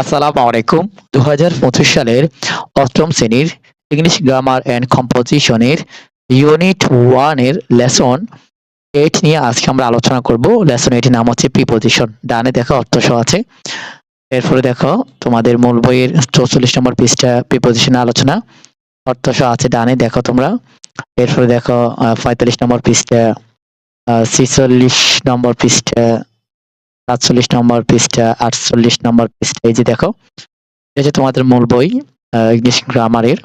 আসসালামু আলাইকুম। দু হাজার পঁচিশ সালের অষ্টম শ্রেণির ইংলিশ গ্রামার অ্যান্ড কম্পোজিশনের ইউনিট ওয়ানের লেসন এইট নিয়ে আজকে আমরা আলোচনা করব। লেসন এইটির নাম হচ্ছে প্রিপোজিশন ডানে দেখো অর্থসহ আছে। এরপরে দেখো তোমাদের মূল বইয়ের চৌচল্লিশ নম্বর পৃষ্ঠা প্রিপোজিশন আলোচনা। অর্থসহ আছে ডানে, দেখো তোমরা। এরপরে দেখো পঁয়তাল্লিশ নম্বর পৃষ্ঠা ছিচল্লিশ নম্বর পৃষ্ঠা সাতচল্লিশ নম্বর পৃষ্ঠা, আটচল্লিশ নম্বর পৃষ্ঠা। এই যে দেখো, এই যে তোমাদের মূল বই ইংলিশ গ্রামারের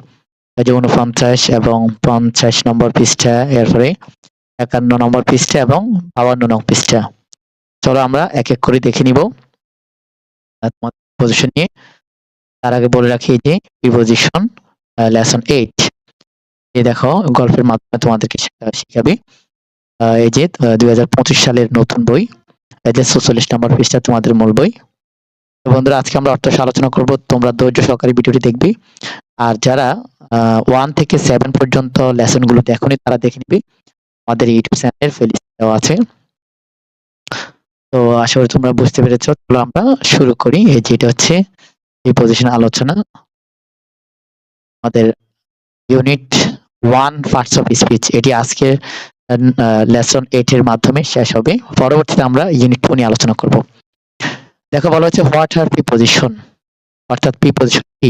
এই যে উনপঞ্চাশ এবং পঞ্চাশ নম্বর পৃষ্ঠা, এরপরে একান্ন নম্বর পৃষ্ঠা এবং বাউান্ন নম্বর পৃষ্ঠা। চলো আমরা এক এক করে দেখে নিব। তোমাদের পজিশন নিয়ে, তার আগে বলে রাখি যে প্রিপোজিশন লেসন এইট এই দেখো, গল্পের মাধ্যমে তোমাদেরকে শেখা- শিখাবে। এই যে দু হাজার পঁচিশ সালের নতুন বই। এই যে চৌচল্লিশ নম্বর পৃষ্ঠা তোমাদের মূল বই। তো বন্ধুরা, আজকে আমরা অর্থ আলোচনা করব। তোমরা ধৈর্য সহকারে ভিডিওটি দেখবে। আর যারা ওয়ান থেকে সেভেন পর্যন্ত লেসনগুলো দেখোনি, তারা দেখে নিবে। আমাদের ইউটিউব চ্যানেলের প্লেলিস্ট দেওয়া আছে। তো আশা করি তোমরা বুঝতে পেরেছ। চলো আমরা শুরু করি। এই যেটা হচ্ছে এই পজিশন আলোচনা। আমাদের unit one parts of speech এটি আজকে লেসন এইট এর মাধ্যমে শেষ হবে। পরবর্তীতে আমরা ইউনিট টু নিয়ে আলোচনা করব। দেখো, বলা হচ্ছে হোয়াট আর প্রিপোজিশন অর্থাৎ প্রিপোজিশন কি?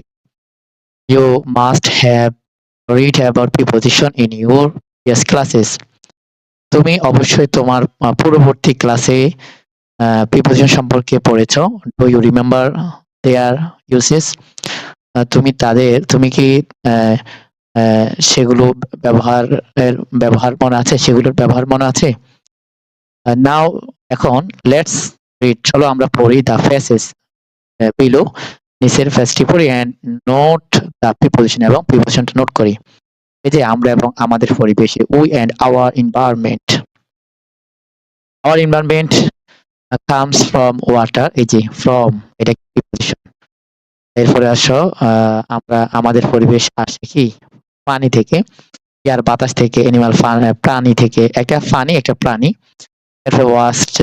You must have read about preposition in your yes classes তুমি অবশ্যই তোমার পূর্ববর্তী ক্লাসে প্রিপোজিশন সম্পর্কে পড়েছো। Do you remember their uses তুমি তাদের, তুমি কি সেগুলো ব্যবহারের ব্যবহার মনে আছে? সেগুলোর ব্যবহার মনে আছে? নাও এখন লেটস চলো আমরা পড়ি দ্য ফেসেস বিলো নিচের ফেসটি পড়ি অ্যান্ড নোট দ্য প্রিপোজিশন এবং প্রিপোজিশনটা নোট করি। এই যে আমরা এবং আমাদের পরিবেশে we and our environment our environment comes from water এই যে ফ্রম এটা প্রিপোজিশন এরপরে আসো আমরা আমাদের পরিবেশ আসে কি? পানি থেকে, ইয়ার বাতাস থেকে এনিমাল প্রাণী থেকে, একটা ফানি একটা প্রাণী। এরপরে ওয়াস্ট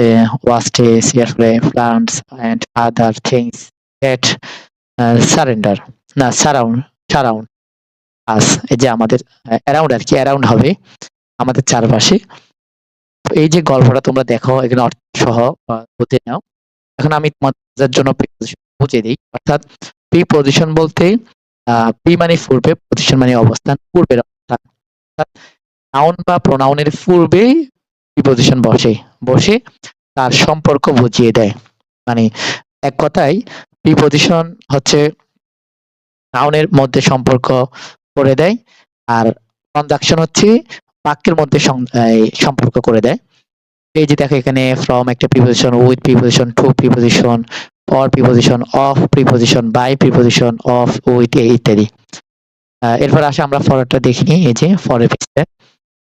ওয়াস্টেস এরপরে plants and other things that surrender না সারাউন্ড সারাউন্ড আস যে আমাদের অ্যারাউন্ড আর কি অ্যারাউন্ড হবে আমাদের চারপাশে। এই যে গল্পটা তোমরা দেখো, এখানে অর্থ সহ বুঝে নাও। এখন আমি তোমাদের জন্য preposition বুঝিয়ে দিই। অর্থাৎ প্রিপোজিশন বলতে প্রি মানে পূর্বে পজিশন মানে অবস্থান, পূর্বের অবস্থান। নাউন বা প্রোনাউনের পূর্বে প্রিপোজিশন বসে বসে তার সম্পর্ক বুঝিয়ে দেয়। মানে এক কথায় প্রিপোজিশন হচ্ছে নাউনের মধ্যে সম্পর্ক করে দেয় আর কনজাকশন হচ্ছে বাক্যের মধ্যে সম্পর্ক করে দেয়। এই যে দেখো এখানে ফ্রম একটা preposition with preposition to preposition for preposition of preposition by preposition of with ইত্যাদি। এরপর আসে আমরা ফরটা দেখিনি এই যে ফরের পৃষ্ঠায়।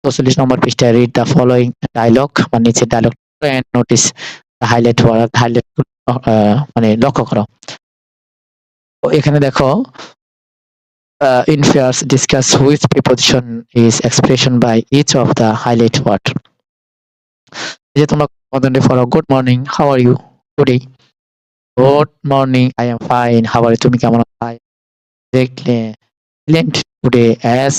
চৌচল্লিশ নম্বর পৃষ্ঠায় রিড দ্য ফলোয়িং ডায়লগ মানে নিচে dialogue notice highlight word highlight মানে লক্ষ্য করো। এখানে দেখো pairs discuss which preposition is expression by each of the highlight word এই যে তোমরা good morning how are you today good morning I am fine how are তুমি কেমন আছো? দেখলে Excellent today as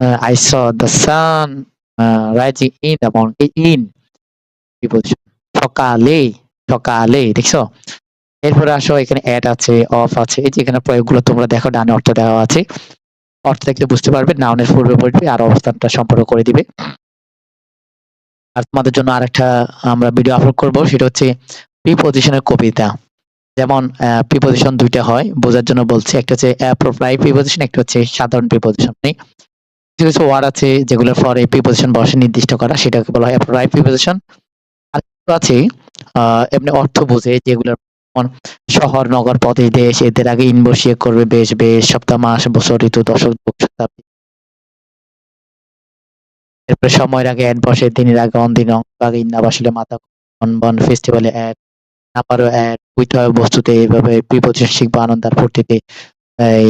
uh, I saw the sun in in the morning in preposition সকালে সকালে দেখছ? এরপরে আসো এখানে অ্যাড আছে অফ আছে এই যে এখানে প্রয়োগগুলো তোমরা দেখো ডানে অর্থ দেওয়া আছে। অর্থ দেখলে বুঝতে পারবে নাউনের পূর্বে পড়বে আর অবস্থানটা সম্পর্ক করে দিবে। আর তোমাদের জন্য আরেকটা আমরা ভিডিও আপলোড করব সেটা হচ্ছে প্রিপোজিশনের কবিতা। যেমন প্রিপোজিশন দুইটা হয়, বোঝার জন্য বলছি। একটা হচ্ছে অ্যাপ্রোপ্রাই প্রিপোজিশন একটা হচ্ছে সাধারণ প্রিপোজিশন কিছু কিছু ওয়ার্ড আছে যেগুলোর পরে প্রিপোজিশন বসে নির্দিষ্ট করা, সেটাকে বলা হয় অ্যাপ্রোপ্রাই প্রিপোজিশন আর আছে এমনি অর্থ বোঝে যেমন শহর, নগর, পথে, দেশ, এদের আগে ইন বসিয়ে করবে, বেশ বেশ, সপ্তাহ, মাস, বছর, ঋতু, দশক শতাব্দী। এরপরে সময়ের আগে এক বসে দিনের আগে অন দিন আগে ইন্না বসলে মাথা বন বন ফেস্টিভ্যালে অ্যাড নাম্বারও অ্যাড উইথ বস্তুতে এইভাবে প্রিপোজিশন শিখব, আনন্দ আর ফুর্তিতে। এই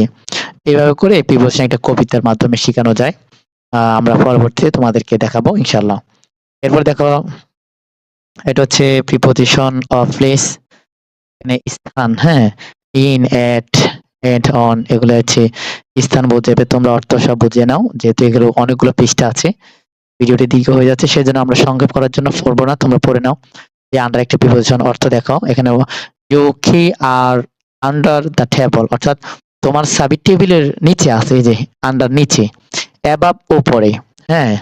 এইভাবে করে প্রিপোজিশন একটা কবিতার মাধ্যমে শেখানো যায়। আমরা পরবর্তীতে তোমাদেরকে দেখাবো ইনশাল্লাহ এরপর দেখো, এটা হচ্ছে অফ প্লেস স্থান হ্যাঁ? ইন এট অন এগুলো হচ্ছে স্থান বোঝাবে তোমরা অর্থ সব বুঝে নাও, যেহেতু এগুলো অনেকগুলো পৃষ্ঠা আছে। ভিডিওটি দীর্ঘ হয়ে যাচ্ছে, সেজন্য আমরা সংক্ষেপ করার জন্য পড়ব না, তোমরা পড়ে নাও। যে আন্ডার একটি প্রিপোজিশন অর্থ দেখো এখানে ইউ কি আর আন্ডার দ্য টেবল অর্থাৎ তোমার সাবি টেবিলের নিচে আছে এই যে আন্ডার নিচে অ্যাবাব উপরে হ্যাঁ?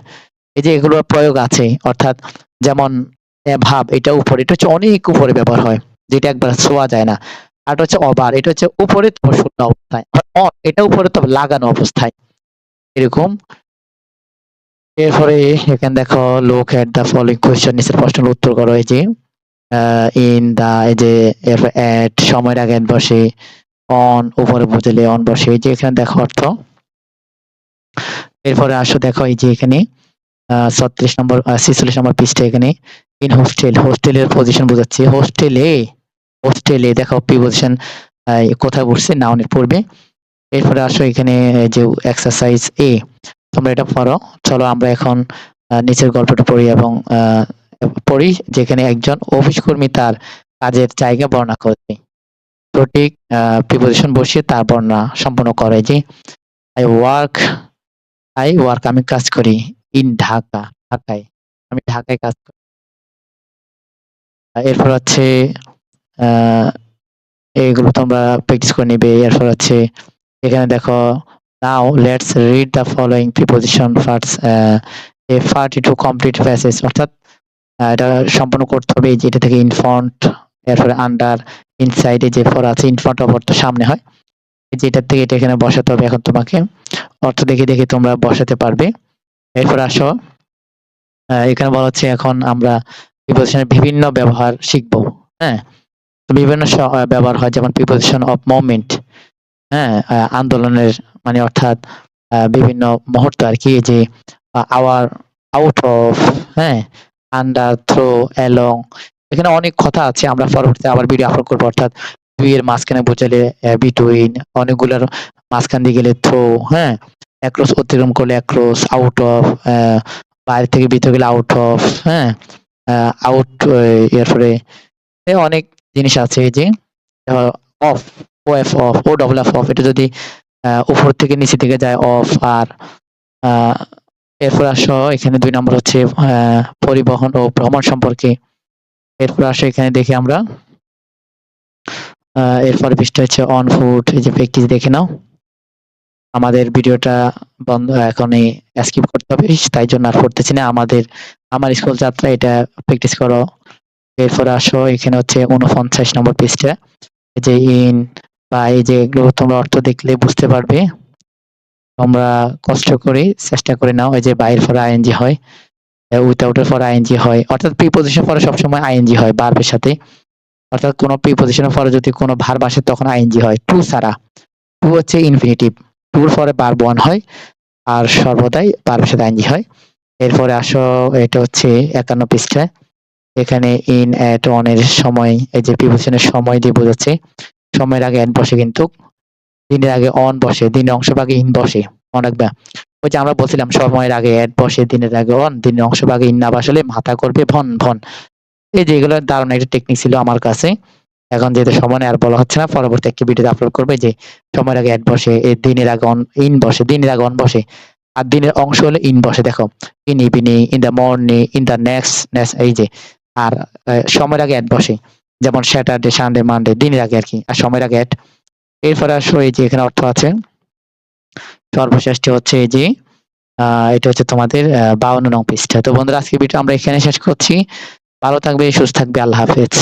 এই যে এগুলোর প্রয়োগ আছে অর্থাৎ যেমন ভাব এটা উপরে এটা হচ্ছে অনেক উপরে ব্যবহার হয় যেটা একবার ছোঁয়া যায় না। আর হচ্ছে অবার এটা হচ্ছে উপরে তো শূন্য অবস্থায় on, এটা উপরে তো লাগানো অবস্থায়। এরকম। এরপরে এখানে দেখো লোক এট দ্য ফলোইং কোয়েশ্চেন নিচের প্রশ্নের উত্তর করো এই যে ইন দা এই যে এট সময়ের আগে বসে অন উপরে বুঝলে অন বসে, এই যে এখানে দেখো অর্থ। এরপরে আসো দেখো এই যে এখানে ছত্রিশ নম্বর ছিচল্লিশ নম্বর পৃষ্ঠা এখানে ইন হোস্টেল হোস্টেলের পজিশন বোঝাচ্ছে। হোস্টেলে হোস্টেলে দেখো প্রিপোজিশন কোথায় বসছে নাউনের পূর্বে। এরপরে আসো এখানে যে এক্সারসাইজ এ, তোমরা এটা পড়ো। চলো আমরা এখন নিচের গল্পটা পড়ি এবং পড়ি যেখানে একজন অফিস কর্মী তার কাজের জায়গা বর্ণনা করছে সঠিক প্রিপোজিশন বসিয়ে তার বর্ণনা সম্পন্ন করে যে আই ওয়ার্ক আই ওয়ার্ক আমি কাজ করি ইন ঢাকা ঢাকায় আমি ঢাকায় কাজ করি। এরপর হচ্ছে আহ, এইগুলো তোমরা প্র্যাকটিস করে নিবে। এরপর হচ্ছে এখানে দেখো now let's read the following preposition first a forty to complete passage অর্থাৎ এটা সম্পূর্ণ করতে হবে এই যে এটা থেকে ইনফ্রন্ট এরপরে আন্ডার ইনসাইডে যে ফর আছে ইনফ্রন্ট অফ অর্থ সামনে হয়। এই যে এটার থেকে এটা এখানে বসাতে হবে এখন তোমাকে। অর্থ দেখে দেখে তোমরা বসাতে পারবে। এরপর আসো। এখানে বলা হচ্ছে এখন আমরা প্রিপোজিশনের বিভিন্ন ব্যবহার শিখব। হ্যাঁ তো বিভিন্ন ব্যবহার হয়, যেমন প্রিপোজিশন অফ মোমেন্ট হ্যাঁ আন্দোলনের মানে অর্থাৎ বিভিন্ন মুহূর্ত আর কি যে আওয়ার আউট অফ হ্যাঁ আন্ডার থ্রো অ্যালং এখানে অনেক কথা আছে, আমরা পরবর্তীতে আবার ভিডিও আপলোড করব। অর্থাৎ এর মাঝখানে বোঝালে বিটুইন অনেকগুলোর মাঝখান দিয়ে গেলে থ্রো হ্যাঁ? অ্যাক্রস অতিক্রম করলে অ্যাক্রস আউট অফ বাইরে থেকে ভিতরে গেলে আউট অফ হ্যাঁ? আউট এরপরে অনেক জিনিস আছে এই যে of O F off O double F off এটা যদি উপর থেকে নিচে থেকে যায় অফ আর এরপর আসো, এখানে দুই নম্বর হচ্ছে পরিবহন ও ভ্রমণ সম্পর্কে। এরপর আসো, এখানে দেখি আমরা। এরপর পৃষ্ঠা হচ্ছে অন ফুড এই যে প্র্যাকটিস দেখে নাও। আমাদের ভিডিওটা বন্ধ, এখনই স্কিপ করতে হবে, তাই জন্য আর পড়তেছি না। আমাদের, আমার স্কুল যাত্রা, এটা প্র্যাকটিস করো। এরপর আসো, এখানে হচ্ছে উনপঞ্চাশ নম্বর পৃষ্ঠা। যে ইন বা এই যে তোমরা অর্থ দেখলে বুঝতে পারবে। তোমরা কষ্ট করে চেষ্টা করে নাও, এই যে বাইরের পরে আইএনজি হয় উইথাউটের পরে আইএনজি হয়, অর্থাৎ প্রিপোজিশন পরে সবসময় আইএনজি হয় ভার্বের সাথে। অর্থাৎ কোনো প্রিপোজিশনের পরে যদি কোনো ভার্ব আসে তখন আইএনজি হয়, টু ছাড়া। টু হচ্ছে ইনফিনিটিভ টুর পরে ভার্ব ওয়ান হয়, আর সর্বদাই ভার্বের সাথে আইএনজি হয়। এরপরে আসো, এটা হচ্ছে একান্ন পৃষ্ঠায় এখানে ইন এট অন এর সময়, এই যে প্রিপোজিশনের সময় দিয়ে বোঝাচ্ছে। সময়ের আগে এট বসে কিন্তু দিনের আগে অন বসে দিনের অংশ ভাগে ইন বসে অনেকবার ওই যে আমরা বলছিলাম, সময়ের আগে এট বসে, দিনের আগে অন দিনের অংশ ভাগে ইন না বসলে মাথা করবে ভন ভন। এই যে এগুলো দারুণ একটা টেকনিক ছিল আমার কাছে। এখন যেহেতু সময় আর বলা হচ্ছে না, পরবর্তী একটি ভিডিওতে আপলোড করবে যে সময়ের আগে এট বসে দিনের আগে অন ইন বসে, দিনের আগে অন বসে, আর দিনের অংশ হলে ইন বসে, দেখো। In evening in the morning in the next next এই যে, আর সময়ের আগে অ্যাড বসে, যেমন স্যাটারডে সানডে মানডে দিনের আগে আর কি, আর সময়ের আগে অ্যাড এরপরে আসো এই যে এখানে অর্থ আছে। সর্বশেষটি হচ্ছে এই যে এটা হচ্ছে তোমাদের বাউন্ন নং পৃষ্ঠা। তো বন্ধুরা আজকে ভিডিও আমরা এখানে শেষ করছি। ভালো থাকবে, সুস্থ থাকবে, আল্লাহ হাফেজ।